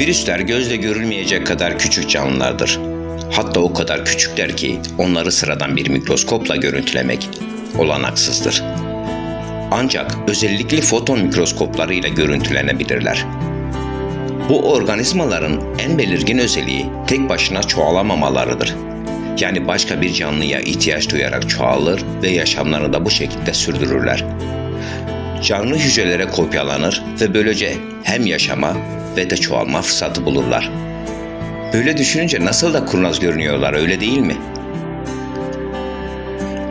Virüsler gözle görülmeyecek kadar küçük canlılardır. Hatta o kadar küçükler ki onları sıradan bir mikroskopla görüntülemek olanaksızdır. Ancak özellikle foton mikroskoplarıyla görüntülenebilirler. Bu organizmaların en belirgin özelliği tek başına çoğalamamalarıdır. Yani başka bir canlıya ihtiyaç duyarak çoğalır ve yaşamlarını da bu şekilde sürdürürler. Canlı hücrelere kopyalanır ve böylece hem yaşama ve de çoğalma fırsatı bulurlar. Böyle düşününce nasıl da kurnaz görünüyorlar öyle değil mi?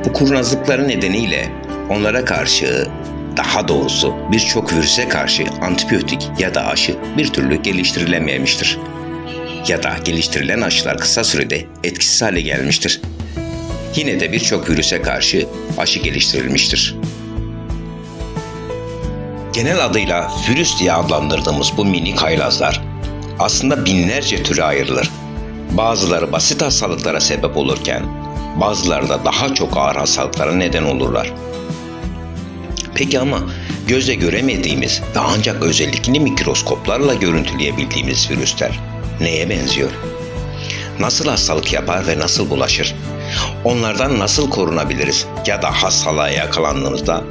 Bu kurnazlıkları nedeniyle onlara karşı daha doğrusu birçok virüse karşı antibiyotik ya da aşı bir türlü geliştirilememiştir. Ya da geliştirilen aşılar kısa sürede etkisiz hale gelmiştir. Yine de birçok virüse karşı aşı geliştirilmiştir. Genel adıyla virüs diye adlandırdığımız bu minik haylazlar aslında binlerce türe ayrılır. Bazıları basit hastalıklara sebep olurken bazıları da daha çok ağır hastalıklara neden olurlar. Peki ama gözle göremediğimiz ve ancak özellikle mikroskoplarla görüntüleyebildiğimiz virüsler neye benziyor? Nasıl hastalık yapar ve nasıl bulaşır? Onlardan nasıl korunabiliriz ya da hastalığa yakalandığımızda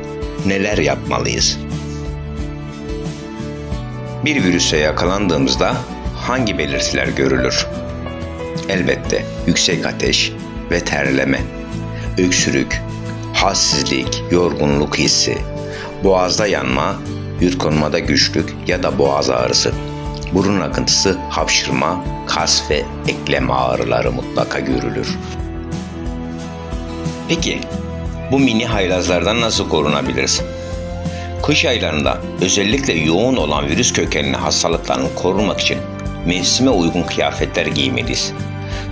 neler yapmalıyız? Bir virüse yakalandığımızda hangi belirtiler görülür? Elbette yüksek ateş ve terleme, öksürük, halsizlik, yorgunluk hissi, boğazda yanma, yutkunmada güçlük ya da boğaz ağrısı, burun akıntısı, hapşırma, kas ve eklem ağrıları mutlaka görülür. Peki bu mini haylazlardan nasıl korunabiliriz? Kış aylarında özellikle yoğun olan virüs kökenli hastalıkların korunmak için mevsime uygun kıyafetler giymeliyiz.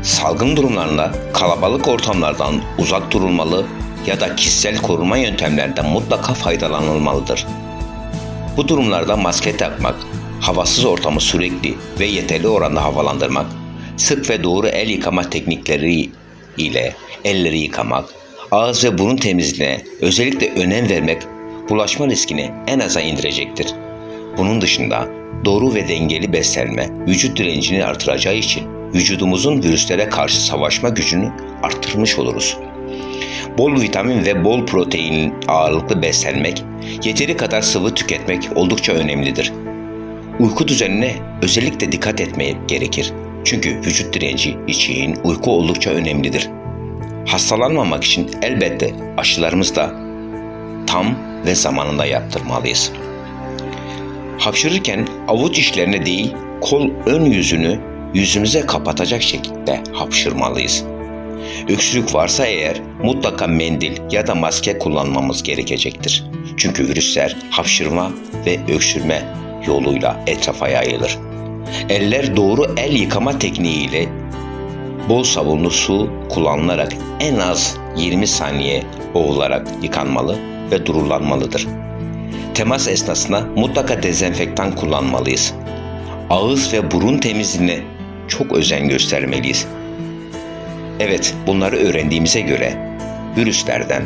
Salgın durumlarında kalabalık ortamlardan uzak durulmalı ya da kişisel koruma yöntemlerinden mutlaka faydalanılmalıdır. Bu durumlarda maske takmak, havasız ortamı sürekli ve yeterli oranda havalandırmak, sık ve doğru el yıkama teknikleri ile elleri yıkamak, ağız ve burun temizliğine özellikle önem vermek bulaşma riskini en aza indirecektir. Bunun dışında doğru ve dengeli beslenme vücut direncini artıracağı için vücudumuzun virüslere karşı savaşma gücünü arttırmış oluruz. Bol vitamin ve bol protein ağırlıklı beslenmek, yeteri kadar sıvı tüketmek oldukça önemlidir. Uyku düzenine özellikle dikkat etmeye gerekir. Çünkü vücut direnci için uyku oldukça önemlidir. Hastalanmamak için elbette aşılarımız da tam ve zamanında yaptırmalıyız. Hapşırırken avuç içlerine değil, kol ön yüzünü yüzümüze kapatacak şekilde hapşırmalıyız. Öksürük varsa eğer mutlaka mendil ya da maske kullanmamız gerekecektir. Çünkü virüsler hapşırma ve öksürme yoluyla etrafa yayılır. Eller doğru el yıkama tekniğiyle bol sabunlu su kullanılarak en az 20 saniye boğularak yıkanmalı ve durulanmalıdır. Temas esnasında mutlaka dezenfektan kullanmalıyız. Ağız ve burun temizliğine çok özen göstermeliyiz. Evet, bunları öğrendiğimize göre virüslerden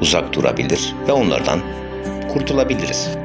uzak durabilir ve onlardan kurtulabiliriz.